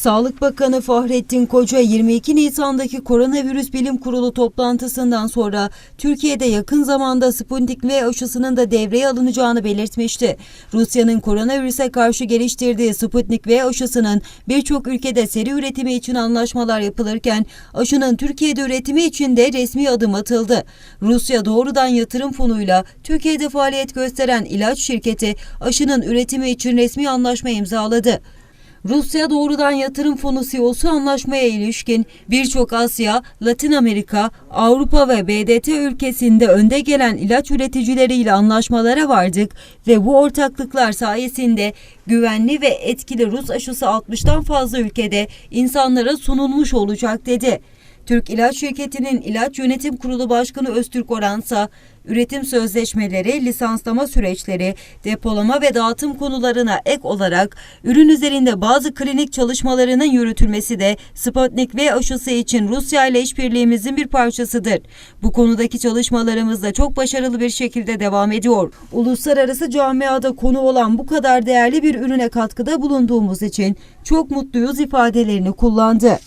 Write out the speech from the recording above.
Sağlık Bakanı Fahrettin Koca 22 Nisan'daki Koronavirüs Bilim Kurulu toplantısından sonra Türkiye'de yakın zamanda Sputnik V aşısının da devreye alınacağını belirtmişti. Rusya'nın koronavirüse karşı geliştirdiği Sputnik V aşısının birçok ülkede seri üretimi için anlaşmalar yapılırken aşının Türkiye'de üretimi için de resmi adım atıldı. Rusya doğrudan yatırım fonuyla Türkiye'de faaliyet gösteren ilaç şirketi aşının üretimi için resmi anlaşma imzaladı. Rusya doğrudan yatırım fonu CEO'su anlaşmaya ilişkin birçok Asya, Latin Amerika, Avrupa ve BDT ülkesinde önde gelen ilaç üreticileriyle anlaşmalara vardık ve bu ortaklıklar sayesinde güvenli ve etkili Rus aşısı 60'tan fazla ülkede insanlara sunulmuş olacak dedi. Türk İlaç Şirketi'nin İlaç Yönetim Kurulu Başkanı Öztürk Oransa, üretim sözleşmeleri, lisanslama süreçleri, depolama ve dağıtım konularına ek olarak ürün üzerinde bazı klinik çalışmalarının yürütülmesi de Sputnik V aşısı için Rusya ile işbirliğimizin bir parçasıdır. Bu konudaki çalışmalarımız da çok başarılı bir şekilde devam ediyor. Uluslararası camiada konu olan bu kadar değerli bir ürüne katkıda bulunduğumuz için çok mutluyuz ifadelerini kullandı.